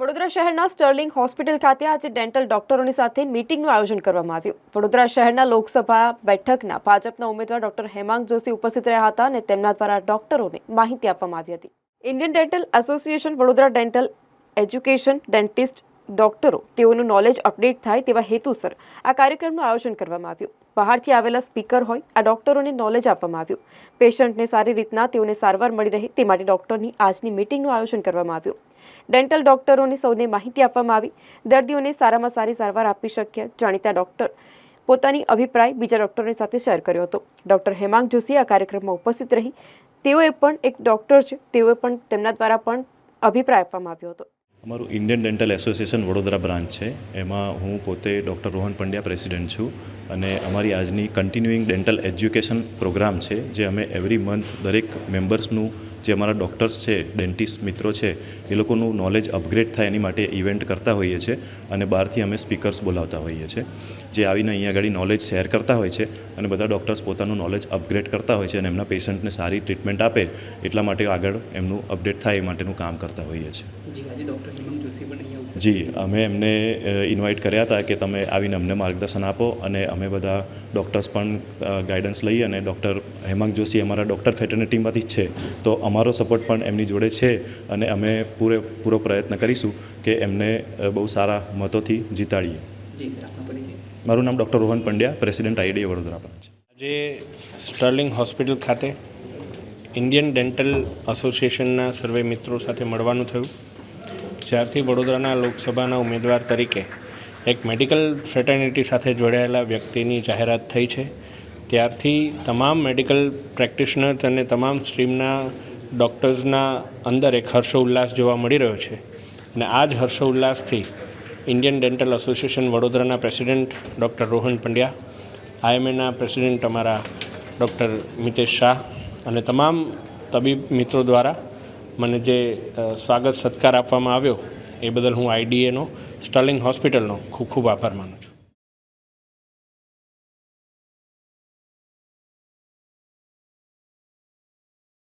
વડોદરા શહેરના Sterling hospital ખાતે આજે ડેન્ટલ ડોક્ટરોની સાથે મીટિંગનું આયોજન કરવામાં આવ્યું. વડોદરા શહેરના લોકસભા બેઠકના ભાજપના ઉમેદવાર ડોક્ટર હેમાંગ જોશી ઉપસ્થિત રહ્યા હતા અને તેમના દ્વારા ડોક્ટરોને માહિતી આપવામાં આવી હતી. Indian dental association Vadodara dental education dentist ડોક્ટરો તેઓનું નોલેજ અપડેટ થાય તેવા હેતુસર આ કાર્યક્રમનું આયોજન કરવામાં આવ્યું. બહારથી આવેલા સ્પીકર હોય, આ ડોક્ટરોને નોલેજ આપવામાં આવ્યું. પેશન્ટને સારી રીતના તેઓને સારવાર મળી રહે તે માટે ડોક્ટરની આજની મીટિંગનું આયોજન કરવામાં આવ્યું. ડેન્ટલ ડોક્ટરોને સૌને માહિતી આપવામાં આવી. દર્દીઓને સારામાં સારી સારવાર આપી શક્ય, જાણીતા ડોક્ટર પોતાની અભિપ્રાય બીજા ડોક્ટરોની સાથે શેર કર્યો હતો. ડોક્ટર હેમાંગ જોશી આ કાર્યક્રમમાં ઉપસ્થિત રહી. તેઓએ પણ એક ડોક્ટર છે. તેઓએ પણ તેમના દ્વારા પણ અભિપ્રાય આપવામાં આવ્યો હતો. અમારું Indian dental association Vadodara branch છે. એમાં હું પોતે ડૉક્ટર રોહન પંડ્યા પ્રેસિડેન્ટ છું અને અમારી આજની કન્ટિન્યુઇંગ ડેન્ટલ એજ્યુકેશન પ્રોગ્રામ છે, જે અમે એવરી મંથ દરેક મેમ્બર્સનું જે અમારા ડૉક્ટર્સ છે, ડેન્ટિસ્ટ મિત્રો છે, એ લોકોનું નોલેજ અપગ્રેડ થાય એની માટે ઇવેન્ટ કરતા હોઈએ છીએ અને બહારથી અમે સ્પીકર્સ બોલાવતા હોઈએ છીએ જે આવીને અહીંયા આગળ નોલેજ શેર કરતા હોય છે અને બધા ડૉક્ટર્સ પોતાનું નોલેજ અપગ્રેડ કરતા હોય છે અને એમના પેશન્ટને સારી ટ્રીટમેન્ટ આપે એટલા માટે આગળ એમનું અપડેટ થાય એ માટેનું કામ કરતા હોઈએ છીએ જી પણ અમે એમને ઇન્વાઇટ કર્યા હતા કે તમે આવીને અમને માર્ગદર્શન આપો અને અમે બધા ડૉક્ટર્સ પણ ગાઈડન્સ લઈએ અને ડૉક્ટર હેમાંગ જોશી અમારા ડૉક્ટર ફેટર્નિટીમાંથી જ છે. તો અમારો સપોર્ટ પણ એમની જોડે છે અને અમે પૂરે પૂરો પ્રયત્ન કરીશું કે એમને બહુ સારા મતોથી જીતાડીએ. જી સર મારું નામ doctor Rohan Pandya president IDA Vadodara branch આજે સ્ટર્લિંગ હોસ્પિટલ ખાતે ઇન્ડિયન ડેન્ટલ એસોસિએશનના સર્વે મિત્રો સાથે મળવાનું થયું. જ્યારથી વડોદરાના લોકસભાના ઉમેદવાર તરીકે એક મેડિકલ ફ્રેટર્નિટી સાથે જોડાયેલા વ્યક્તિની જાહેરાત થઈ છે. ત્યારથી તમામ મેડિકલ પ્રેક્ટિશનર્સ અને તમામ સ્ટ્રીમના ડૉક્ટર્સના અંદર એક હર્ષોલ્લાસ જોવા મળી રહ્યો છે. અને આ જ હર્ષોલ્લાસથી ઇન્ડિયન ડેન્ટલ એસોસિએશન વડોદરાના પ્રેસિડેન્ટ ડૉક્ટર રોહન પંડ્યા, આઈએમએના પ્રેસિડેન્ટ અમારા ડૉક્ટર મિતેશ શાહ અને તમામ તબીબ મિત્રો દ્વારા મને જે સ્વાગત સત્કાર આપવામાં આવ્યો, એ બદલ હું આઈડીએનો, સ્ટર્લિંગ હોસ્પિટલનો ખૂબ ખૂબ આભાર માનું છું.